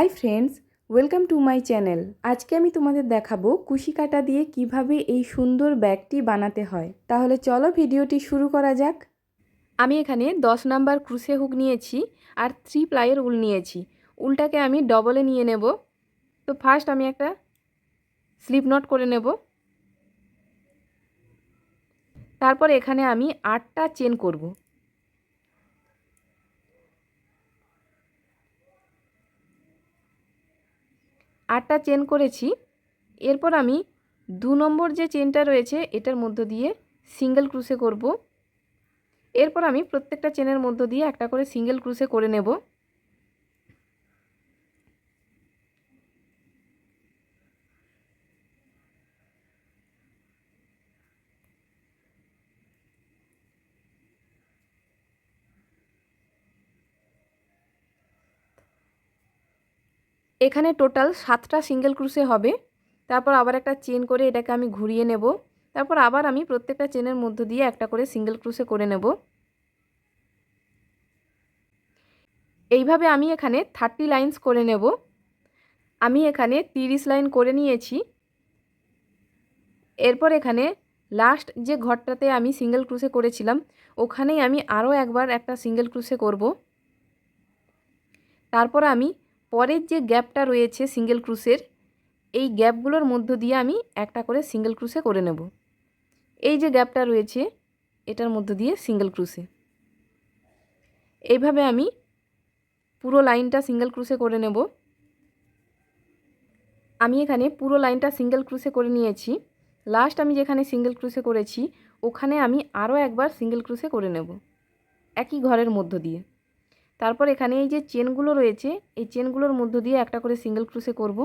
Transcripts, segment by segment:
Hi friends, welcome to my channel. আজকে আমি তোমাদের দেখাবো কুশি কাটা দিয়ে কীভাবে এই সুন্দর ব্যাগটি বানাতে হয়। তাহলে চলো ভিডিওটি শুরু করা যাক। আমি এখানে দশ নাম্বার ক্রুশে হুক নিয়েছি আর থ্রি প্লাইয়ের উল নিয়েছি। উলটাকে আমি ডবলে নিয়ে নেব। তো ফার্স্ট আমি একটা স্লিপ নট করে নেব। তারপর এখানে আমি আটটা চেন করব। আটটা চেন করেছি। এরপর আমি দু নম্বর যে চেনটা রয়েছে, এটার মধ্য দিয়ে সিঙ্গেল ক্রুশে করব। এরপর আমি প্রত্যেকটা চেনের মধ্য দিয়ে একটা করে সিঙ্গেল ক্রুশে করে নেব। এখানে টোটাল সাতটা সিঙ্গেল ক্রুশে হবে। তারপর আবার একটা চেন করে এটাকে আমি ঘুরিয়ে নেব। তারপর আবার আমি প্রত্যেকটা চেনের মধ্য দিয়ে একটা করে সিঙ্গেল ক্রুশে করে নেব। এইভাবে আমি এখানে থার্টি লাইন্স করে নেব। আমি এখানে তিরিশ লাইন করে নিয়েছি। এরপর এখানে লাস্ট যে ঘরটাতে আমি সিঙ্গেল ক্রুশে করেছিলাম, ওখানেই আমি আরও একবার একটা সিঙ্গেল ক্রুশে করব। তারপর আমি পরের যে গ্যাপটা রয়েছে সিঙ্গেল ক্রুশের, এই গ্যাপগুলোর মধ্য দিয়ে আমি একটা করে সিঙ্গেল ক্রুশে করে নেব। এই যে গ্যাপটা রয়েছে, এটার মধ্য দিয়ে সিঙ্গেল ক্রুশে। এইভাবে আমি পুরো লাইনটা সিঙ্গেল ক্রুশে করে নেব। আমি এখানে পুরো লাইনটা সিঙ্গেল ক্রুশে করে নিয়েছি। লাস্ট আমি যেখানে সিঙ্গেল ক্রুশে করেছি, ওখানে আমি আরও একবার সিঙ্গেল ক্রুশে করে নেব। একই ঘরের মধ্য দিয়ে। তারপর এখানে এই যে চেনগুলো রয়েছে, এই চেনগুলোর মধ্য দিয়ে একটা করে সিঙ্গেল ক্রুশে করব।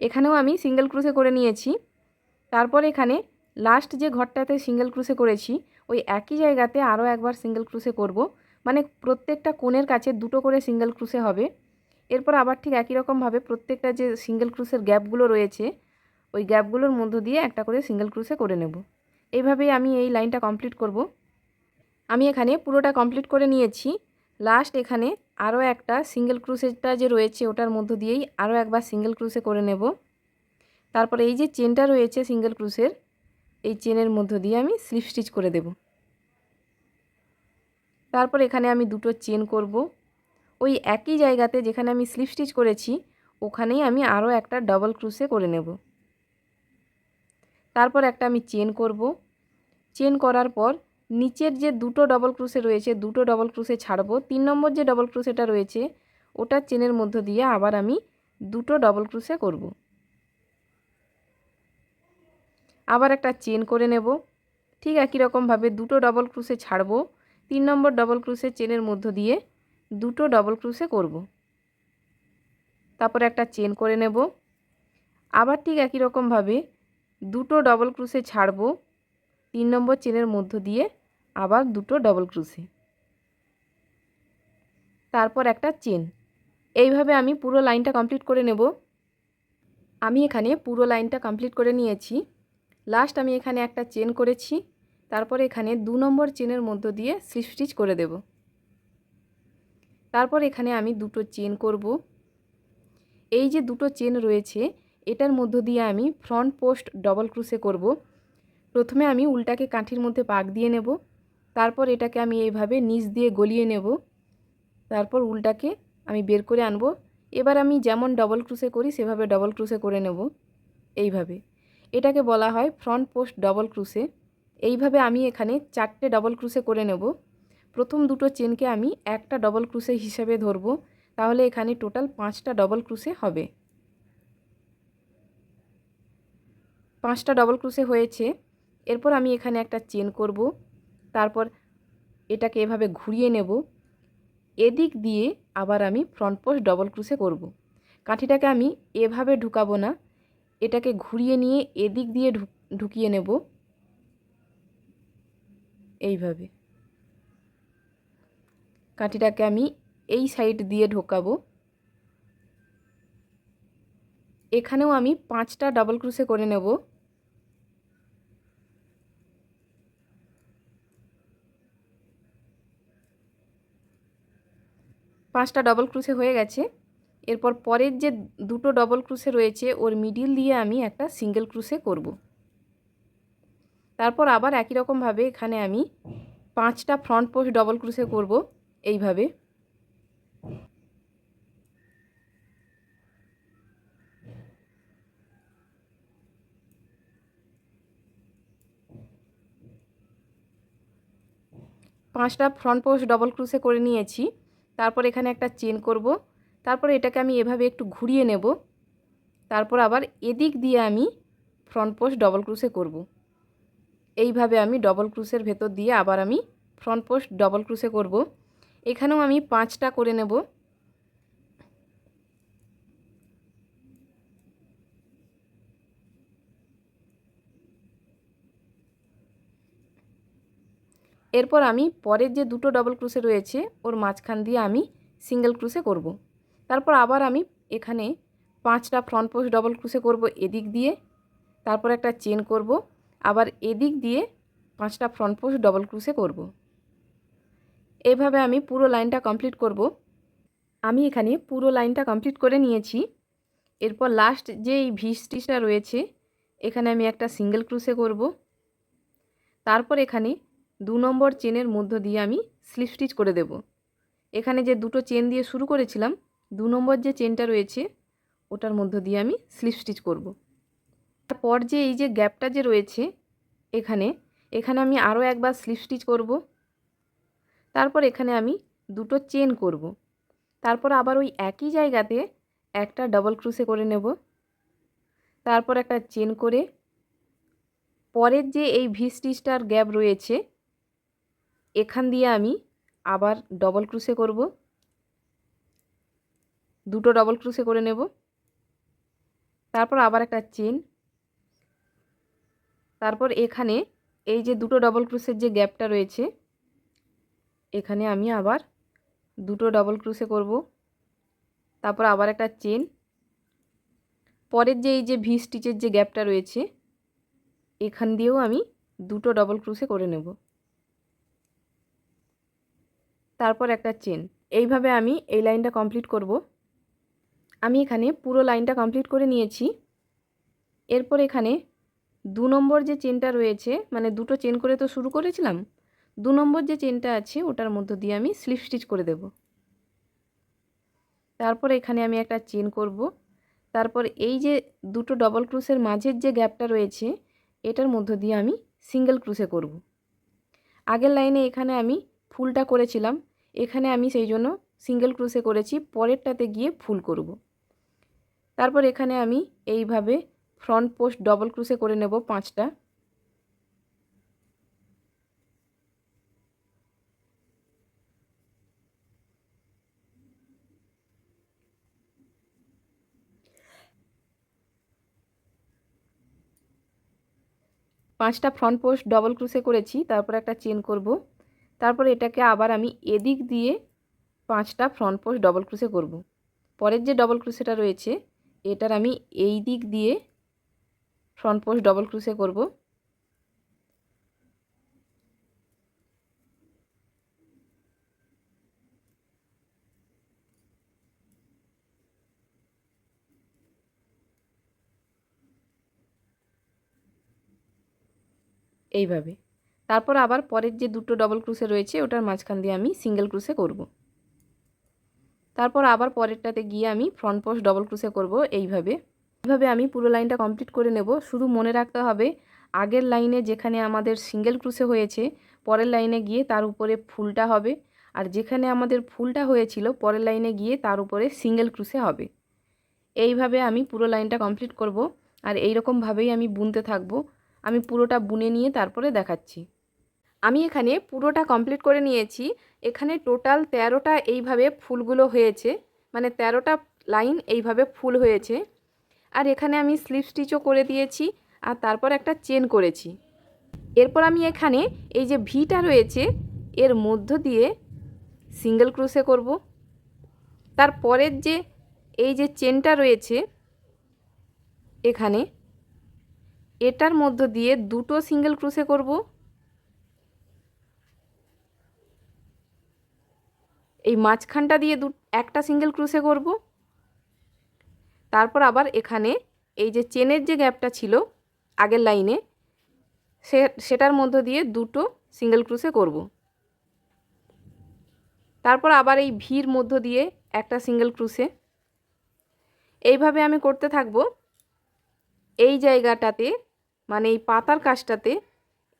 এখানেও আমি সিঙ্গেল ক্রুশে করে নিয়েছি। তারপর এখানে লাস্ট যে ঘরটাতে সিঙ্গেল ক্রুশে করেছি ওই একই জায়গাতে আরও একবার সিঙ্গেল ক্রুশে করব। মানে প্রত্যেকটা কোণের কাছে দুটো করে সিঙ্গেল ক্রুশে হবে। এরপর আবার ঠিক একই রকমভাবে প্রত্যেকটা যে সিঙ্গেল ক্রুশের গ্যাপগুলো রয়েছে, ওই গ্যাপগুলোর মধ্য দিয়ে একটা করে সিঙ্গেল ক্রুশে করে নেব। এইভাবেই আমি এই লাইনটা কমপ্লিট করব। আমি এখানে পুরোটা কমপ্লিট করে নিয়েছি। লাস্ট এখানে আরও একটা সিঙ্গেল ক্রুশেরটা যে রয়েছে, ওটার মধ্য দিয়েই আরও একবার সিঙ্গেল ক্রুশে করে নেব। তারপরে এই যে চেনটা রয়েছে সিঙ্গেল ক্রুশের এই চেনের মধ্য দিয়ে আমি স্লিপ স্টিচ করে দেব। তারপর এখানে আমি দুটো চেন করব। ওই একই জায়গাতে যেখানে আমি স্লিপ স্টিচ করেছি, ওখানেই আমি আরও একটা ডবল ক্রুসে করে নেব। তারপর একটা আমি চেন করব। চেন করার পর নিচের যে দুটো ডবল ক্রুসে রয়েছে, দুটো ডবল ক্রুসে ছাড়বো। তিন নম্বর যে ডবল ক্রুশেটা রয়েছে ওটার চেনের মধ্য দিয়ে আবার আমি দুটো ডবল ক্রুসে করব। আবার একটা চেন করে নেব। ঠিক একই রকমভাবে দুটো ডবল ক্রুশে ছাড়ব। তিন নম্বর ডবল ক্রুশের চেনের মধ্য দিয়ে দুটো ডবল ক্রুশে করব। তারপর একটা চেন করে নেব। আবার ঠিক একই রকমভাবে দুটো ডবল ক্রুশে ছাড়ব। তিন নম্বর চেনের মধ্য দিয়ে আবার দুটো ডবল ক্রুশে। তারপর একটা চেন। এইভাবে আমি পুরো লাইনটা কমপ্লিট করে নেব। আমি এখানে পুরো লাইনটা কমপ্লিট করে নিয়েছি। লাস্ট আমি এখানে একটা চেন করেছি। তারপর এখানে দু নম্বর চেনের মধ্য দিয়ে স্লিপ স্টিচ করে দেব। তারপর এখানে আমি দুটো চেন করব। এই যে দুটো চেন রয়েছে, এটার মধ্য দিয়ে আমি ফ্রন্ট পোস্ট ডবল ক্রুসে করব। প্রথমে আমি উল্টাকে কাঠির মধ্যে পাক দিয়ে নেব। তারপর এটাকে আমি এইভাবে নিচ দিয়ে গলিয়ে নেব। তারপর উল্টাকে আমি বের করে আনব। এবার আমি যেমন ডবল ক্রুসে করি, সেভাবে ডবল ক্রুসে করে নেব। এইভাবে। এটাকে বলা হয় ফ্রন্ট পোস্ট ডবল ক্রুসে এইভাবে আমি এখানে চারটে ডবল ক্রুসে করে নেব। প্রথম দুটো চেনকে আমি একটা ডবল ক্রুসে হিসেবে ধরবো। তাহলে এখানে টোটাল পাঁচটা ডবল ক্রুসে হবে। পাঁচটা ডবল ক্রুসে হয়েছে। এরপর আমি এখানে একটা চেন করব। তারপর এটাকে এভাবে ঘুরিয়ে নেব। এদিক দিয়ে আবার আমি ফ্রন্ট পোস্ট ডবল ক্রুসে করব। কাঠিটাকে আমি এভাবে ঢুকাবো না। এটাকে ঘুরিয়ে নিয়ে এদিক দিয়ে ঢুকিয়ে নেব। এইভাবে। কাঠিটাকে আমি এই সাইড দিয়ে ঢোকাবো। এখানেও আমি পাঁচটা ডাবল ক্রুশে করে নেব। পাঁচটা ডবল ক্রুশে হয়ে গেছে। এরপর পরের যে দুটো ডবল ক্রুশে রয়েছে, ওর মিডিল দিয়ে আমি একটা সিঙ্গেল ক্রুশে করব। তারপর আবার একই রকমভাবে এখানে আমি পাঁচটা ফ্রন্ট পোস্ট ডবল ক্রুশে করব, এইভাবে। পাঁচটা ফ্রন্ট পোস্ট ডবল ক্রুশে করে নিয়েছি। তারপর এখানে একটা চেন করব। তারপর এটাকে আমি এভাবে একটু ঘুরিয়ে নেব। তারপর আবার এদিক দিয়ে আমি ফ্রন্ট পোস্ট ডবল ক্রুশে করব। এইভাবে আমি ডবল ক্রুশের ভেতর দিয়ে আবার আমি ফ্রন্ট পোস্ট ডবল ক্রুশে করব। এখানেও আমি পাঁচটা করে নেব। এরপর আমি পরের যে দুটো ডবল ক্রুশে রয়েছে, ওর মাঝখান দিয়ে আমি সিঙ্গেল ক্রুশে করব। তারপর আবার আমি এখানে পাঁচটা ফ্রন্ট পোস্ট ডবল ক্রুশে করব এদিক দিয়ে, তারপর একটা চেন করব, আবার এদিক দিয়ে পাঁচটা ফ্রন্ট পোস্ট ডবল ক্রুশে করব। এভাবে আমি পুরো লাইনটা কমপ্লিট করব। আমি এখানে পুরো লাইনটা কমপ্লিট করে নিয়েছি। এরপর লাস্ট যে এই ভি স্টিচটা রয়েছে, এখানে আমি একটা সিঙ্গেল ক্রুশে করব। তারপর এখানে দু নম্বর চেনের মধ্য দিয়ে আমি স্লিপ স্টিচ করে দেব। এখানে যে দুটো চেন দিয়ে শুরু করেছিলাম দু নম্বর যে চেনটা রয়েছে, ওটার মধ্য দিয়ে আমি স্লিপ স্টিচ করব। তারপর যে এই যে গ্যাপটা যে রয়েছে এখানে এখানে আমি আরও একবার স্লিপ স্টিচ করব। তারপর এখানে আমি দুটো চেন করব। তারপর আবার ওই একই জায়গাতে একটা ডবল ক্রুসে করে নেব। তারপর একটা চেন করে, পরের যে এই ভি স্টিচটার গ্যাপ রয়েছে, এখান দিয়ে আমি আবার ডবল ক্রুসে করব। দুটো ডবল ক্রুশে করে নেব। তারপর আবার একটা চেন তারপর এখানে এই যে দুটো ডবল ক্রুশের যে গ্যাপটা রয়েছে, এখানে আমি আবার দুটো ডবল ক্রুশে করব। তারপর আবার একটা চেন পরের যে এই যে ভি স্টিচের যে গ্যাপটা রয়েছে, এখান দিয়েও আমি দুটো ডবল ক্রুশে করে নেব। তারপর একটা চেন এইভাবে আমি এই লাইনটা কমপ্লিট করব। আমি এখানে পুরো লাইনটা কমপ্লিট করে নিয়েছি। এরপর এখানে দু নম্বর যে চেনটা রয়েছে মানে দুটো চেন করে তো শুরু করেছিলাম, দু নম্বর যে চেনটা আছে ওটার মধ্য দিয়ে আমি স্লিপ স্টিচ করে দেব। তারপর এখানে আমি একটা চেন করব। তারপর এই যে দুটো ডবল ক্রুসের মাঝের যে গ্যাপটা রয়েছে, এটার মধ্য দিয়ে আমি সিঙ্গেল ক্রুসে করব। আগের লাইনে এখানে আমি ফুলটা করেছিলাম, এখানে আমি সেই জন্য সিঙ্গেল ক্রুসে করেছি, পরেরটাতে গিয়ে ফুল করব। তারপর এখানে আমি এইভাবে ফ্রন্ট পোস্ট ডবল ক্রুশে করে নেব পাঁচটা। পাঁচটা ফ্রন্ট পোস্ট ডবল ক্রুশে করেছি, তারপর একটা চেন করব। তারপর এটাকে আবার আমি এদিক দিয়ে পাঁচটা ফ্রন্ট পোস্ট ডবল ক্রুশে করব। পরের যে ডবল ক্রুশেটা রয়েছে এটার আমি এই দিক দিয়ে ফ্রন্ট পোস্ট ডবল ক্রুশে করব। এইভাবে। তারপর আবার পরের যে দুটো ডবল ক্রুশে রয়েছে, ওটার মাঝখান দিয়ে আমি সিঙ্গেল ক্রুশে করব। তারপর আবার পরেরটাতে গিয়ে আমি ফ্রন্ট পোস্ট ডবল ক্রুসে করব এইভাবে। এইভাবে আমি পুরো লাইনটা কমপ্লিট করে নেব। শুধু মনে রাখতে হবে, আগের লাইনে যেখানে আমাদের সিঙ্গেল ক্রুসে হয়েছে, পরের লাইনে গিয়ে তার উপরে ফুলটা হবে। আর যেখানে আমাদের ফুলটা হয়েছিল, পরের লাইনে গিয়ে তার উপরে সিঙ্গেল ক্রুসে হবে। এইভাবে আমি পুরো লাইনটা কমপ্লিট করব। আর এই রকমভাবেই আমি বুনতে থাকব। আমি পুরোটা বুনে নিয়ে তারপরে দেখাচ্ছি। আমি এখানে পুরোটা কমপ্লিট করে নিয়েছি। এখানে টোটাল তেরোটা এইভাবে ফুলগুলো হয়েছে। মানে তেরোটা লাইন এইভাবে ফুল হয়েছে। আর এখানে আমি স্লিপ স্টিচও করে দিয়েছি আর তারপর একটা চেন করেছি। এরপর আমি এখানে এই যে ভিটা রয়েছে, এর মধ্য দিয়ে সিঙ্গেল ক্রুশে করব। তারপরের যে এই যে চেনটা রয়েছে এখানে, এটার মধ্য দিয়ে দুটো সিঙ্গেল ক্রুশে করব। এই মাঝখানটা দিয়ে দু একটা সিঙ্গেল ক্রুশে করব। তারপর আবার এখানে এই যে চেনের যে গ্যাপটা ছিল আগের লাইনে সে সেটার মধ্য দিয়ে দুটো সিঙ্গেল ক্রুশে করব। তারপর আবার এই ভির মধ্য দিয়ে একটা সিঙ্গেল ক্রুশে এইভাবে আমি করতে থাকব। এই জায়গাটাতে মানে এই পাতার কাজটাতে,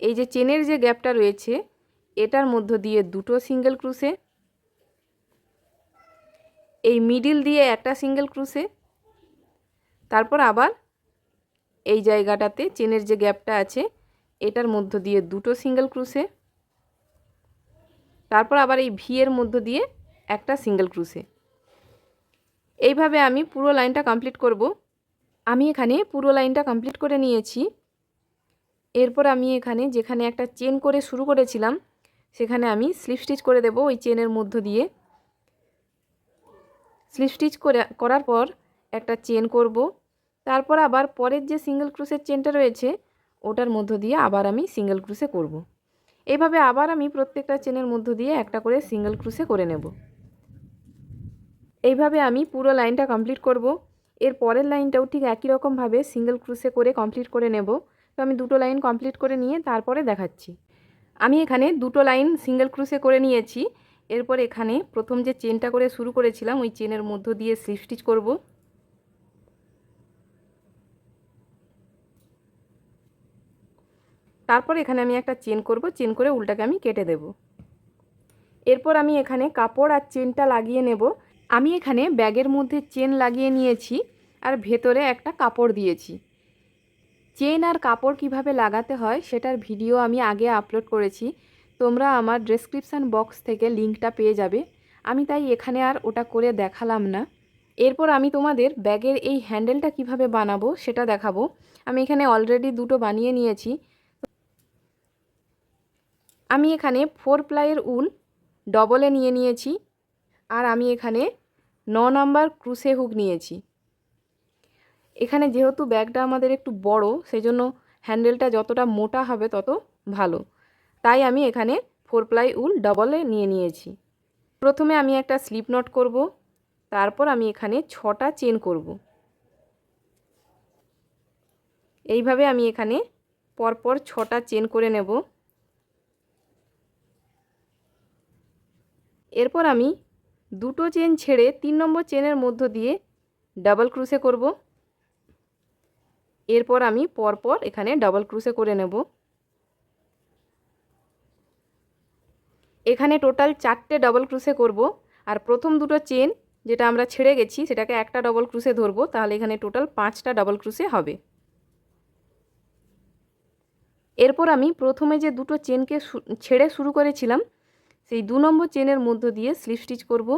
এই যে চেনের যে গ্যাপটা রয়েছে, এটার মধ্য দিয়ে দুটো সিঙ্গেল ক্রুশে এই মিডিল দিয়ে একটা সিঙ্গেল ক্রুশে তারপর আবার এই জায়গাটাতে চেনের যে গ্যাপটা আছে, এটার মধ্য দিয়ে দুটো সিঙ্গেল ক্রুশে তারপর আবার এই ভি এর মধ্য দিয়ে একটা সিঙ্গেল ক্রুশে এইভাবে আমি পুরো লাইনটা কমপ্লিট করব। আমি এখানে পুরো লাইনটা কমপ্লিট করে নিয়েছি। এরপর আমি এখানে যেখানে একটা চেন করে শুরু করেছিলাম, সেখানে আমি স্লিপ স্টিচ করে দেব ওই চেনের মধ্য দিয়ে। স্লিপ স্টিচ করে, করার পর একটা চেন করব। তারপর আবার পরের যে সিঙ্গেল ক্রুশের চেনটা রয়েছে, ওটার মধ্য দিয়ে আবার আমি সিঙ্গেল ক্রুশে করব। এইভাবে আবার আমি প্রত্যেকটা চেনের মধ্য দিয়ে একটা করে সিঙ্গেল ক্রুশে করে নেব। এইভাবে আমি পুরো লাইনটা কমপ্লিট করব। এর পরের লাইনটাও ঠিক একই রকমভাবে সিঙ্গেল ক্রুশে করে কমপ্লিট করে নেব। তো আমি দুটো লাইন কমপ্লিট করে নিয়ে তারপরে দেখাচ্ছি। আমি এখানে দুটো লাইন সিঙ্গেল ক্রুশে করে নিয়েছি। এরপর এখানে প্রথম যে চেনটা করে শুরু করেছিলাম, ওই চেনের মধ্য দিয়ে স্লিপ স্টিচ করব। তারপর এখানে আমি একটা চেন করব, চেন করে উল্টাকে আমি কেটে দেব। এরপর আমি এখানে কাপড় আর চেনটা লাগিয়ে নেব। আমি এখানে ব্যাগের মধ্যে চেন লাগিয়ে নিয়েছি আর ভেতরে একটা কাপড় দিয়েছি। চেন আর কাপড় কীভাবে লাগাতে হয় সেটার ভিডিও আমি আগে আপলোড করেছি। তোমরা আমার ডেসক্রিপশান বক্স থেকে লিঙ্কটা পেয়ে যাবে। আমি তাই এখানে আর ওটা করে দেখালাম না। এরপর আমি তোমাদের ব্যাগের এই হ্যান্ডেলটা কীভাবে বানাবো সেটা দেখাবো। আমি এখানে অলরেডি দুটো বানিয়ে নিয়েছি। আমি এখানে ফোর প্লাইয়ের উল ডবলে নিয়ে নিয়েছি। আর আমি এখানে ন নাম্বার ক্রুসে হুক নিয়েছি। এখানে যেহেতু ব্যাগটা আমাদের একটু বড় সেই জন্য হ্যান্ডেলটা যতটা মোটা হবে তত ভালো। তাই আমি এখানে ফোর প্লাই উল ডবলে নিয়ে নিয়েছি। প্রথমে আমি একটা স্লিপ নট করব, তারপর আমি এখানে ছটা চেন করব। এইভাবে আমি এখানে পরপর ছটা চেন করে নেব। এরপর আমি দুটো চেন ছেড়ে তিন নম্বর চেনের মধ্য দিয়ে ডাবল ক্রুসে করব। এরপর আমি পরপর এখানে ডাবল ক্রুসে করে নেব। এখানে টোটাল চারটে ডবল ক্রুসে করব। আর প্রথম দুটো চেন যেটা আমরা ছেড়ে গেছি, সেটাকে একটা ডবল ক্রুসে ধরবো, তাহলে এখানে টোটাল পাঁচটা ডবল ক্রুসে হবে। এরপর আমি প্রথমে যে দুটো চেনকে ছেড়ে শুরু করেছিলাম, সেই দু নম্বর চেনের মধ্য দিয়ে স্লিপ স্টিচ করব।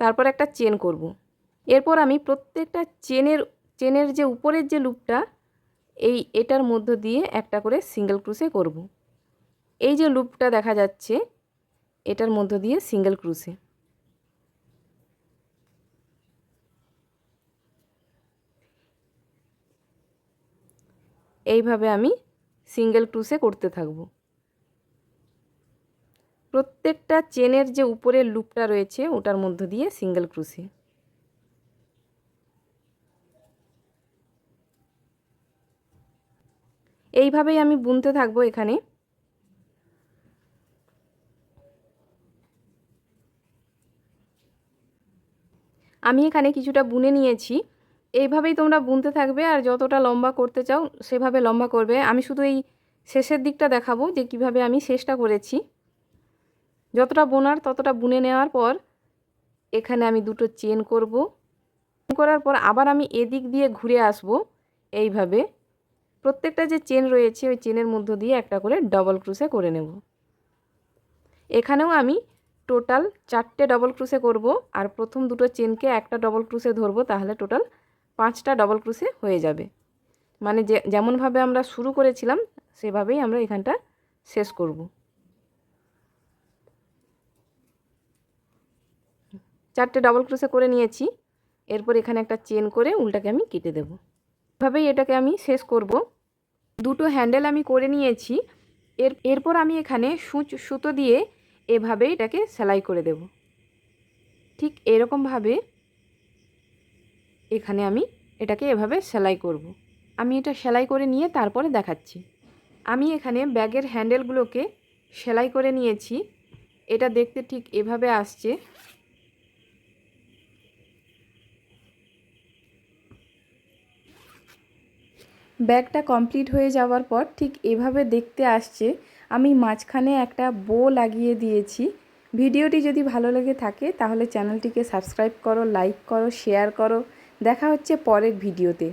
তারপর একটা চেন করব। এরপর আমি প্রত্যেকটা চেনের চেনের যে উপরের যে লুপটা এই এটার মধ্য দিয়ে একটা করে সিঙ্গেল ক্রুশে করব। এই যে লুপটা দেখা যাচ্ছে, এটার মধ্য দিয়ে সিঙ্গেল ক্রুশে এইভাবে আমি সিঙ্গেল ক্রুশে করতে থাকব। প্রত্যেকটা চেনের যে উপরের লুপটা রয়েছে, ওটার মধ্য দিয়ে সিঙ্গেল ক্রুশে এইভাবেই আমি বুনতে থাকব এখানে। আমি এখানে কিছুটা বুনে নিয়েছি। এইভাবেই তোমরা বুনতে থাকবে আর যতটা লম্বা করতে চাও সেভাবে লম্বা করবে। আমি শুধু এই শেষের দিকটা দেখাবো যে কীভাবে আমি শেষটা করেছি। যতটা বোনার ততটা বুনে নেওয়ার পর এখানে আমি দুটো চেন করব। করার পর আবার আমি এদিক দিয়ে ঘুরে আসব এইভাবে। প্রত্যেকটা যে চেন রয়েছে, ওই চেনের মধ্য দিয়ে একটা করে ডবল ক্রুসে করে নেব। এখানেও আমি টোটাল চারটে ডবল ক্রুসে করব আর প্রথম দুটো চেনকে একটা ডবল ক্রুসে ধরবো, তাহলে টোটাল পাঁচটা ডবল ক্রুসে হয়ে যাবে। মানে যে, যেমনভাবে আমরা শুরু করেছিলাম, সেভাবেই আমরা এখানটা শেষ করব। চারটে ডবল ক্রুসে করে নিয়েছি। এরপর এখানে একটা চেন করে উল্টাকে আমি কেটে দেবো। এভাবেই এটাকে আমি শেষ করব। দুটো হ্যান্ডেল আমি করে নিয়েছি। এর, এরপর আমি এখানে সূচ, সুতো দিয়ে এভাবে এটাকে সেলাই করে দেব। ঠিক এরকমভাবে এখানে আমি এটাকে এভাবে সেলাই করব। আমি এটা সেলাই করে নিয়ে তারপরে দেখাচ্ছি। আমি এখানে ব্যাগের হ্যান্ডেলগুলোকে সেলাই করে নিয়েছি। এটা দেখতে ঠিক এভাবে আসছে। ব্যাগটা কমপ্লিট হয়ে যাওয়ার পর ঠিক এভাবে দেখতে আসছে, আমি মাঝখানে একটা বো লাগিয়ে দিয়েছি। ভিডিওটি যদি ভালো লেগে থাকে তাহলে চ্যানেলটিকে সাবস্ক্রাইব করো, লাইক করো, শেয়ার করো। দেখা হচ্ছে পরের ভিডিওতে।